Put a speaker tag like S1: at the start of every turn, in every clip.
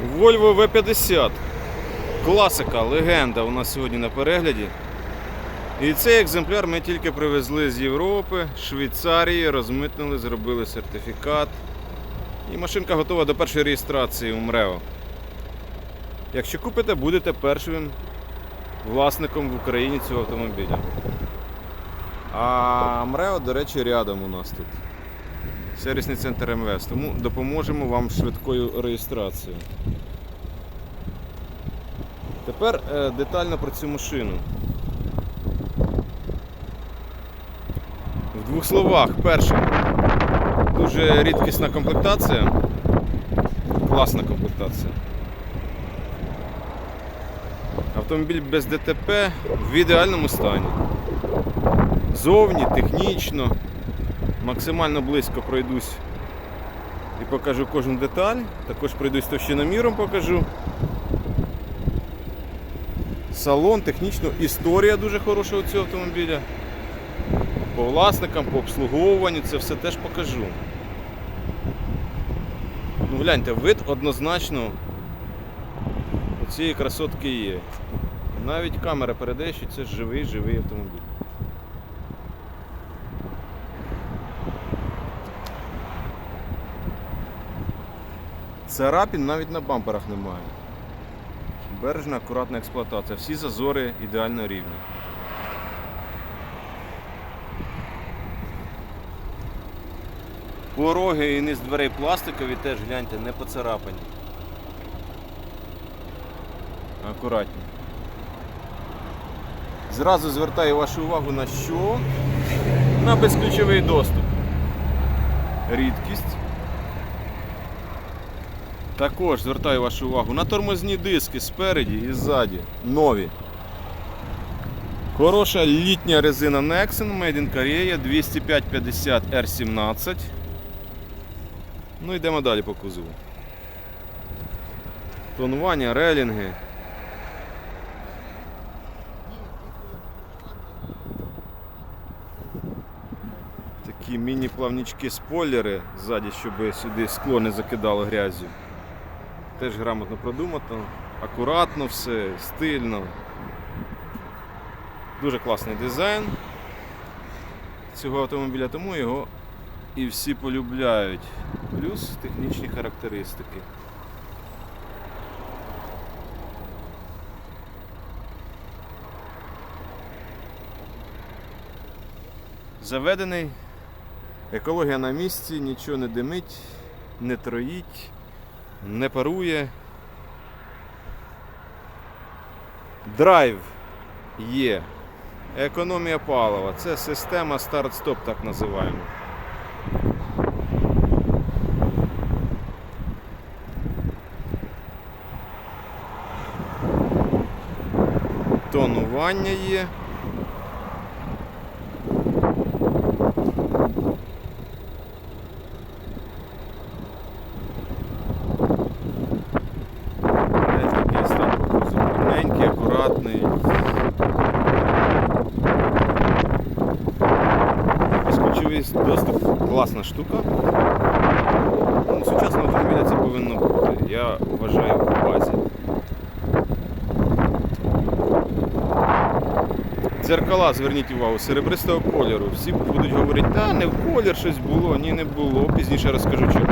S1: Volvo V50. Класика, легенда у нас сьогодні на перегляді. І цей екземпляр ми тільки привезли з Європи, Швейцарії, розмитнили, зробили сертифікат. І машинка готова до першої реєстрації у МРЕО. Якщо купите, будете першим власником в Україні цього автомобіля. А МРЕО, до речі, рядом у нас тут. Сервісний центр МВС. Тому допоможемо вам швидкою реєстрацією. Тепер е, детально про цю машину. В двох словах, перше, дуже рідкісна комплектація. Класна комплектація. Автомобіль без ДТП в ідеальному стані. Зовні, технічно, максимально близько пройдусь і покажу кожну деталь. Також пройдусь товщиноміром покажу. Салон, технічно, історія дуже хороша у цього автомобіля. По власникам, по обслуговуванню це все теж покажу. Ну гляньте, вид однозначно у цієї красотки є. Навіть камера передає, що це живий живий автомобіль. Царапін навіть на бамперах немає. Бережна, акуратна експлуатація. Всі зазори ідеально рівні. Пороги і низ дверей пластикові теж гляньте, не поцарапані. Акуратні. Зразу звертаю вашу увагу на що? На безключовий доступ. Рідкість. Також звертаю вашу увагу на тормозні диски спереді і ззаді. Нові. Хороша літня резина Nexen Made in Korea 205-50 R17. Ну йдемо далі по кузову. Тонування, релінги. Такі міні-плавнічки спойлери ззаді, щоб сюди скло не закидало грязю. Теж грамотно продумано, акуратно все, стильно. Дуже класний дизайн цього автомобіля, тому його і всі полюбляють. Плюс технічні характеристики. Заведений, екологія на місці, нічого не димить, не троїть, не парує. Драйв є. Економія палива. Це система старт-стоп, так називаємо. Тонування є. Десь такий стан кузов. Маленький, акуратний. Безключовий доступ класна штука. Ну, Сучасного автомобіля це повинно бути. Я вважаю в базі. Дзеркала, зверніть увагу, серебристого кольору. Всі будуть говорити, та не в колір щось було, ні не було. Пізніше розкажу чому.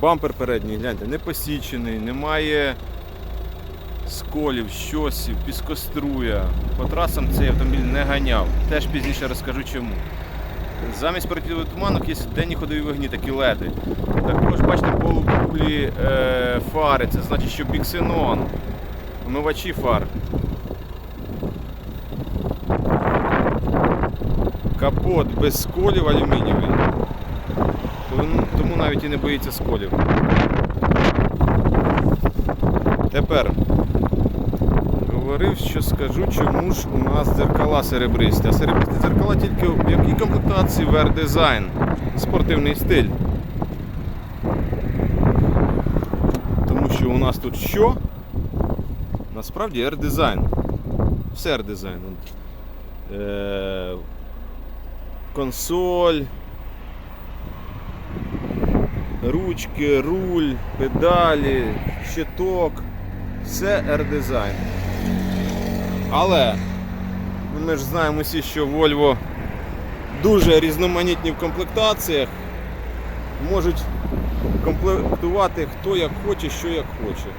S1: Бампер передній, гляньте, не посічений, немає сколів, щосів, піскоструя. По трасам цей автомобіль не ганяв. Теж пізніше розкажу чому. Замість протидових туманок є денні ходові вогні, такі леди. Також бачите полукулі е, фари, це значить, що біксенон, омивачі фар. Капот без сколів алюмінієвий. Тому- навіть і не боїться сколів. Тепер говорив, що скажу, чому ж у нас дзеркала серебристі. А серебристі дзеркала тільки в якій комплектації VR Design. Спортивний стиль. Тому що у нас тут що? Насправді R-Design. Все. От, Е, консоль, ручки, руль, педалі, щиток. Все R-дизайн. Але ми ж знаємо всі, що Volvo дуже різноманітні в комплектаціях. Можуть комплектувати хто як хоче, що як хоче.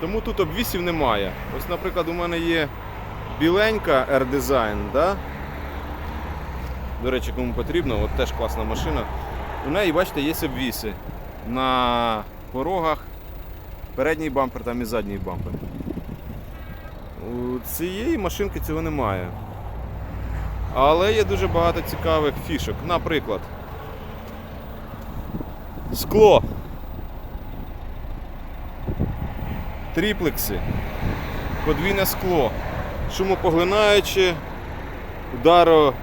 S1: Тому тут обвісів немає. Ось, наприклад, у мене є біленька R-Design, да? до речі, кому потрібно, от теж класна машина. У неї, бачите, є обвіси на порогах, передній бампер там і задній бампер. У цієї машинки цього немає. Але є дуже багато цікавих фішок. Наприклад, скло. Тріплекси, подвійне скло, шумопоглинаюче, ударо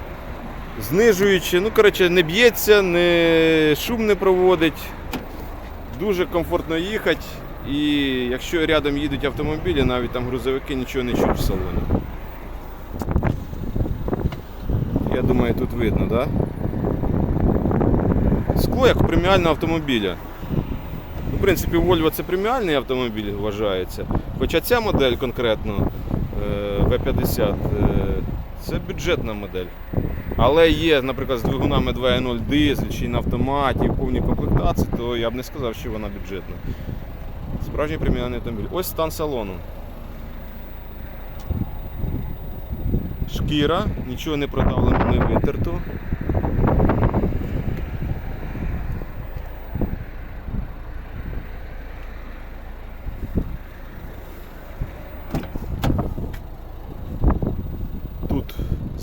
S1: знижуючи, ну, коротше, не б'ється, не шум не проводить. Дуже комфортно їхати. І якщо рядом їдуть автомобілі, навіть там грузовики, нічого не чуть в салоні. Я думаю, тут видно, так? Да? Скло як преміального автомобіля. В принципі, Volvo це преміальний автомобіль вважається. Хоча ця модель конкретно е, V50 е, це бюджетна модель. Але є, наприклад, з двигунами 2.0 дизель чи на автоматі в повній комплектації, то я б не сказав, що вона бюджетна. Справжній преміальний автомобіль. Ось стан салону. Шкіра, нічого не продавлено, не витерто. Тут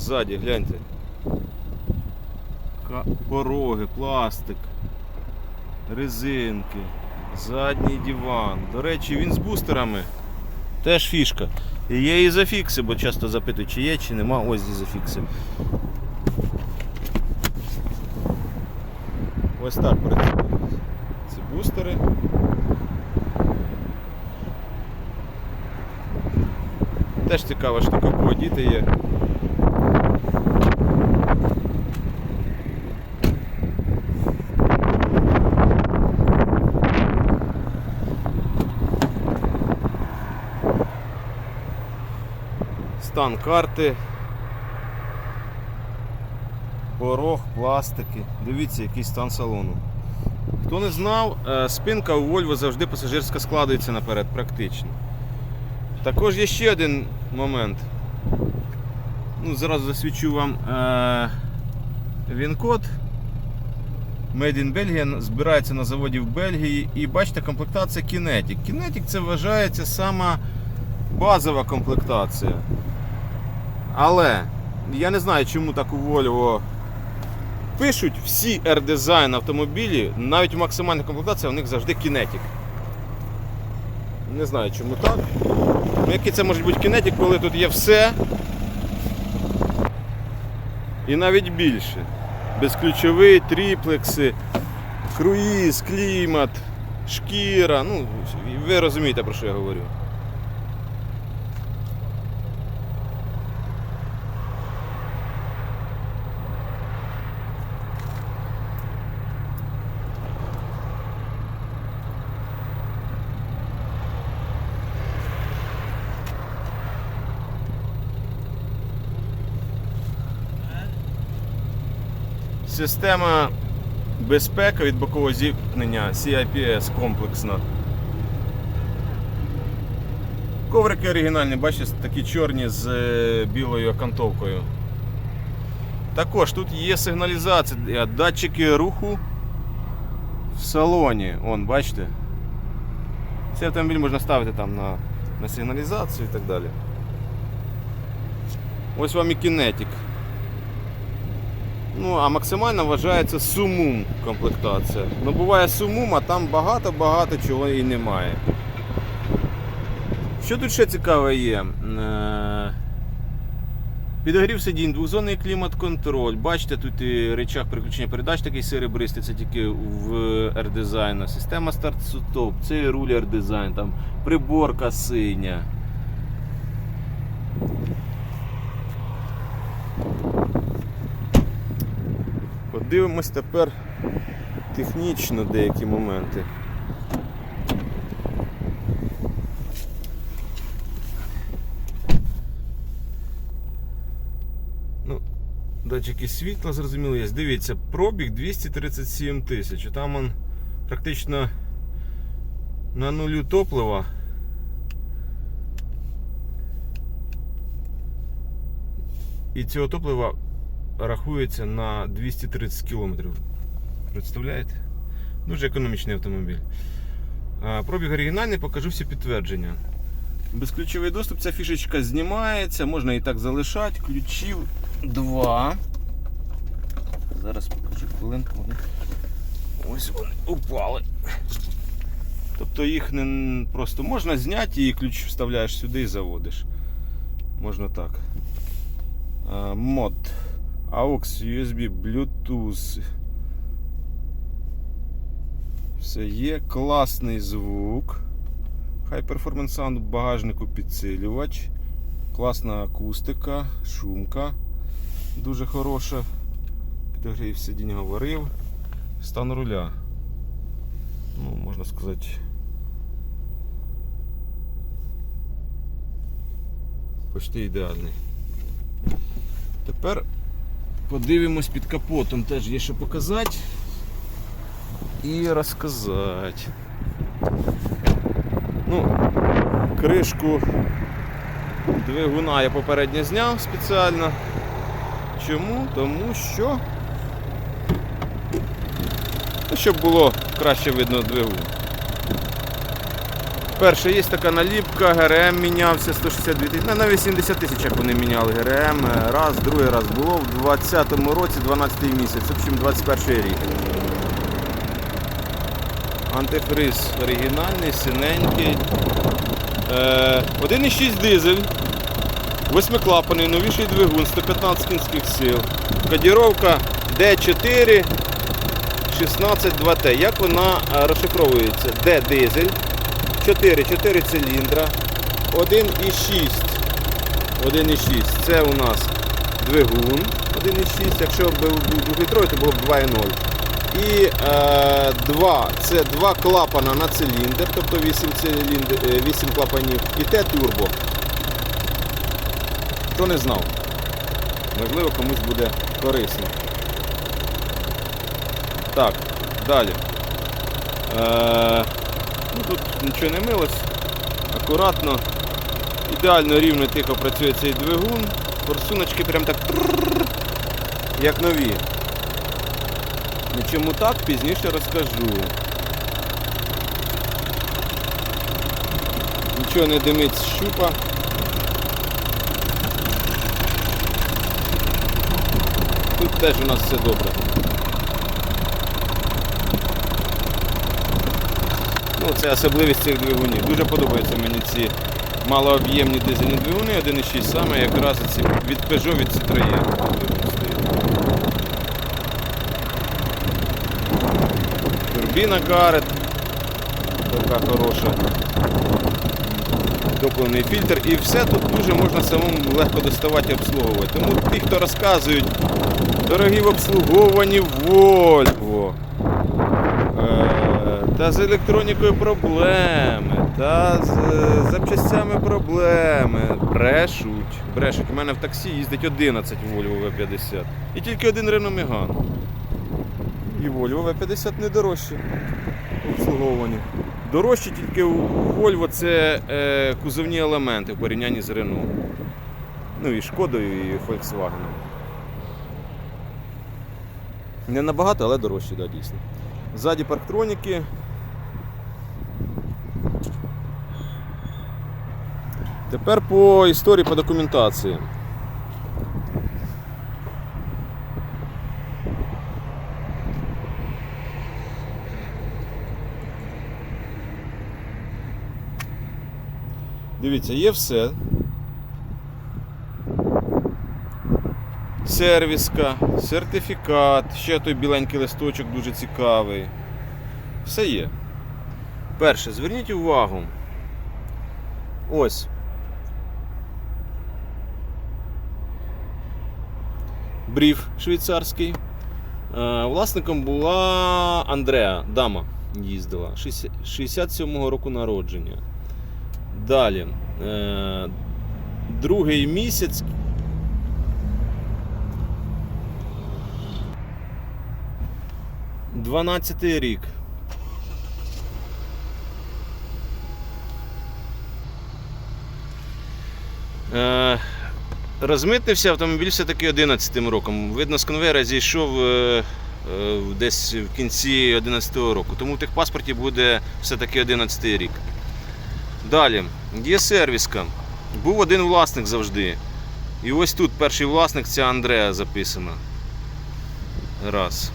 S1: ззаді, гляньте. Пороги, пластик, резинки, задній диван. До речі, він з бустерами. Теж фішка. І є ізофікси, бо часто запитують, чи є, чи нема. Ось ізофікси. Ось так працює. Це бустери. Теж цікава штука, кого діти є. Стан карти. Порог, пластики. Дивіться, який стан салону. Хто не знав, е, спинка у Volvo завжди пасажирська складується наперед, практично. Також є ще один момент. Ну, Зараз засвічу вам е, він-код. Made in Belgium збирається на заводі в Бельгії. І бачите, комплектація Kinetic. Kinetic це вважається сама базова комплектація. Але я не знаю, чому так у Volvo пишуть всі R-Design автомобілі, навіть у максимальній комплектації у них завжди Kinetic. Не знаю, чому так. Ну, Який це може бути Kinetic, коли тут є все. І навіть більше. Безключовий, тріплекси, круїз, клімат, шкіра. Ну, ви розумієте, про що я говорю. Система безпеки від бокового зіткнення CIPS комплексна. Коврики оригінальні, бачите, такі чорні з е, білою окантовкою. Також тут є сигналізація, датчики руху в салоні. Вон, бачите? Цей автомобіль можна ставити там на, на сигналізацію і так далі. Ось вам і кінетик. Ну, а максимально вважається сумум комплектація. Ну буває сумум, а там багато-багато чого і немає. Що тут ще цікаве є? Е, Підогрів сидінь, двохзонний клімат-контроль. Бачите, тут і речах переключення передач такий серебристий, це тільки в R-Design. Система старт-стоп, це і руль R-Design, там приборка синя. Подивимось тепер технічно деякі моменти. Ну, датчики світла, зрозуміло, є. Дивіться, пробіг 237 тисяч. Там он практично на нулю топлива. І цього топлива рахується на 230 кілометрів. Представляєте? Дуже економічний автомобіль. Пробіг оригінальний, покажу всі підтвердження. Безключовий доступ, ця фішечка знімається, можна і так залишати. Ключів два. Зараз покажу хвилинку. Ось вони упали. Тобто їх не просто можна зняти і ключ вставляєш сюди і заводиш. Можна так. Мод. AUX, USB, Bluetooth. Все є. Класний звук. High Performance Sound багажнику підсилювач. Класна акустика, шумка. Дуже хороша. Підогрів сидінь говорив. Стан руля. Ну, можна сказати. Почти ідеальний. Тепер подивимось під капотом. Теж є що показати і розказати. Ну, кришку двигуна я попередньо зняв спеціально. Чому? Тому що. Ну, Щоб було краще видно двигун. Перше, є така наліпка, ГРМ мінявся 162 тисячі. Ну, На 80 тисяч вони міняли ГРМ. Раз, другий раз було в 20-му році, 12 місяць, в общем, 21 рік. Антифриз оригінальний, синенький. Е, 1,6 дизель. Восьмиклапаний, новіший двигун, 115 кінських сил. Кодіровка D4 162T. Як вона е, розшифровується? D дизель. 4, 4 циліндра. 1,6. 1,6. Це у нас двигун 1,6. Якщо б був 2-літровий, то було б 2,0. І е, 2 це два клапана на циліндр, тобто 8, циліндр, 8 клапанів. І Т-турбо. Хто не знав? Можливо, комусь буде корисно. Так, далі. Е, тут нічого не милось. Акуратно. Ідеально рівно тихо працює цей двигун. Форсуночки прям так як нові. Ну, Чому так, пізніше розкажу. Нічого не димить з щупа. Тут теж у нас все добре. Ну, це особливість цих двигунів. Дуже подобаються мені ці малооб'ємні дизельні двигуни, 1,6 саме якраз ці від Peugeot, від Citroën. Турбіна Гарет. Така хороша. Топливний фільтр і все тут дуже можна самому легко доставати і обслуговувати. Тому ті, хто розказують, дорогі в обслуговуванні е, та з електронікою проблеми, та з е, запчастями проблеми. Брешуть. Брешуть. У мене в таксі їздить 11 Volvo V50. І тільки один Renault Megane. І Volvo V50 не дорожче в. Дорожче тільки у Volvo це е, кузовні елементи в порівнянні з Renault. Ну і Шкодою, і Volkswagen. Не набагато, але дорожче, да, дійсно. Ззаді парктроніки. Тепер по історії по документації. Дивіться, є все. Сервіска, сертифікат, ще той біленький листочок дуже цікавий. Все є. Перше, зверніть увагу. Ось. Бріф швейцарський. Е, Власником була Андреа, дама їздила. 60 67-го року народження. Далі. Е, Другий місяць. Дванадцятий рік. Е, Розмитнився автомобіль все-таки 11 роком. Видно, з конвейера зійшов е, е, десь в кінці 11 року. Тому в техпаспорті буде все-таки 11 рік. Далі, є сервіска. Був один власник завжди. І ось тут перший власник це Андреа записано. Раз.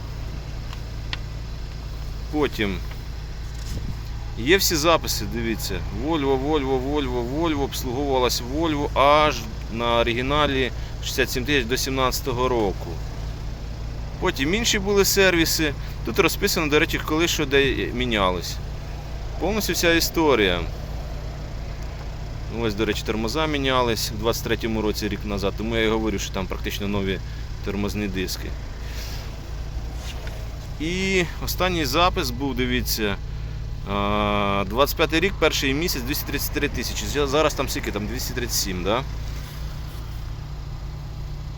S1: Потім. Є всі записи, дивіться. Volvo, Volvo, Volvo, Volvo, обслуговувалась Volvo аж на оригіналі 67 тисяч до 17 року. Потім інші були сервіси. Тут розписано, до речі, коли що де мінялось. Повністю вся історія. Ось, до речі, тормоза мінялись у 23-му році рік назад, тому я і говорю, що там практично нові тормозні диски. І останній запис був, дивіться. а, 25 рік, перший місяць 233 тисячі. Зараз там скільки? Там 237, да?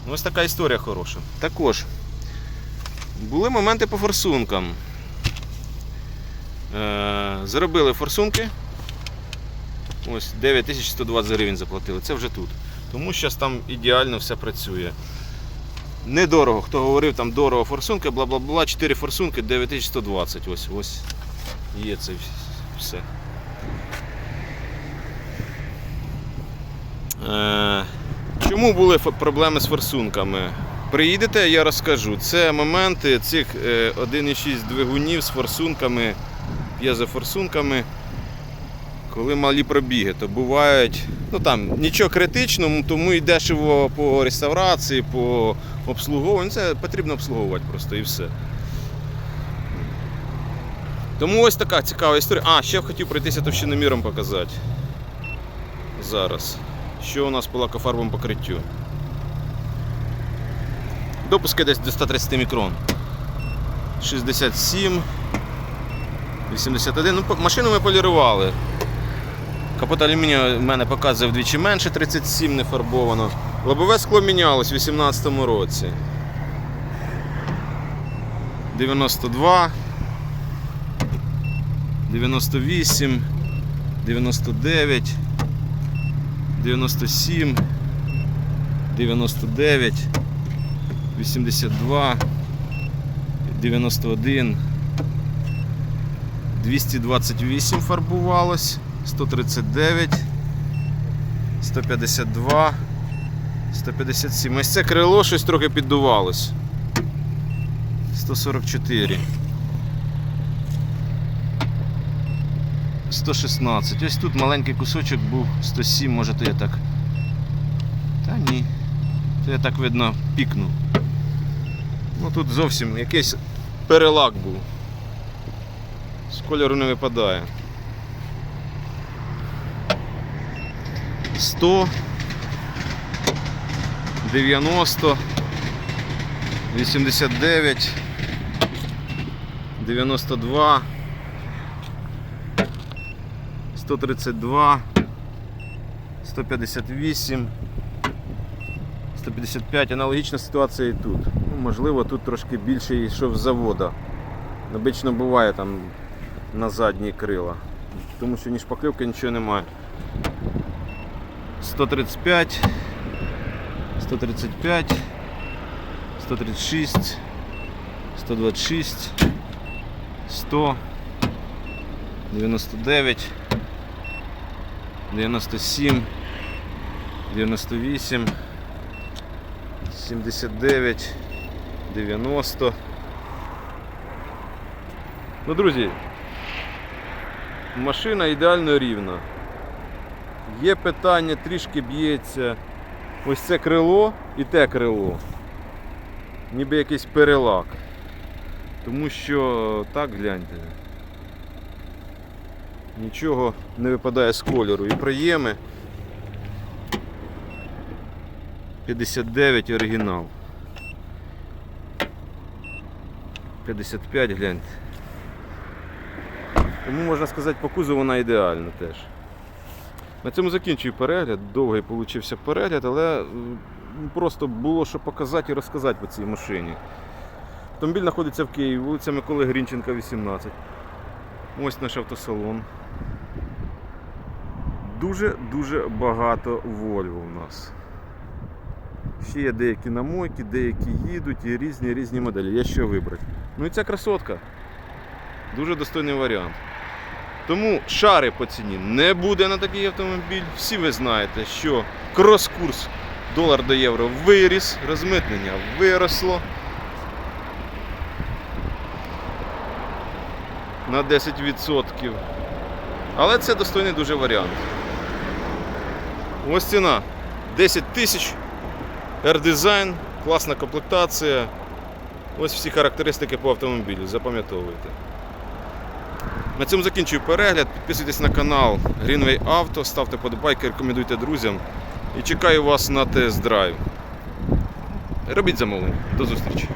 S1: Ну, Ось така історія хороша. Також були моменти по форсункам. Е, Заробили форсунки. Ось 9120 гривень заплатили. Це вже тут. Тому що там ідеально все працює. Недорого. Хто говорив, там дорого форсунки, бла бла бла, 4 форсунки 9120. Ось ось є це все. Е, чому були проблеми з форсунками? Приїдете, я розкажу. Це моменти цих е, 1,6 двигунів з форсунками, п'єзофорсунками коли малі пробіги, то бувають, ну там нічого критичного, тому і дешево по реставрації, по обслуговуванню. Це потрібно обслуговувати просто і все. Тому ось така цікава історія. А, ще хотів пройтися товщиноміром показати. Зараз. Що у нас по лакофарбовому покриттю? Допуски десь до 130 мікрон. 67, 81. Ну, машину ми полірували. Капот алюмінію в мене показує вдвічі менше, 37 не фарбовано. Лобове скло мінялось у 2018 році. 92, 98, 99, 97, 99, 82, 91, 228 фарбувалось. 139, 152, 157. Ось це крило щось трохи піддувалось. 144. 116. Ось тут маленький кусочок був 107, може то я так. Та ні. То я так видно пікнув. Ну тут зовсім якийсь перелак був. З кольору не випадає. 100, 90, 89, 92, 132, 158, 155. Аналогічна ситуація і тут. Ну, можливо, тут трошки більше йшов завода. Обично буває там на задні крила. Тому що ні шпаклівки, нічого немає. 135, 135, 136, 126, 100, 99, 97, 98, 79, 90. Ну, друзі, машина ідеально рівна. Є питання, трішки б'ється ось це крило і те крило. Ніби якийсь перелак. Тому що так гляньте. Нічого не випадає з кольору. І приєми 59 оригінал. 55, гляньте. Тому можна сказати, по кузову вона ідеальна теж. На цьому закінчую перегляд. Довгий получився перегляд, але просто було що показати і розказати по цій машині. Автомобіль знаходиться в Києві, вулиця Миколи Грінченка, 18. Ось наш автосалон. Дуже-дуже багато Volvo у нас. Ще є деякі на мойки, деякі їдуть і різні різні моделі. Є що вибрати. Ну і ця красотка. Дуже достойний варіант. Тому шари по ціні не буде на такий автомобіль. Всі ви знаєте, що крос-курс долар до євро виріс, розмитнення виросло. На 10%. Але це достойний дуже варіант. Ось ціна 10 тисяч. R-дизайн, класна комплектація. Ось всі характеристики по автомобілю, запам'ятовуйте. На цьому закінчую перегляд. Підписуйтесь на канал Greenway Auto, ставте подобайки, рекомендуйте друзям. І чекаю вас на тест-драйв. Робіть замовлення. До зустрічі!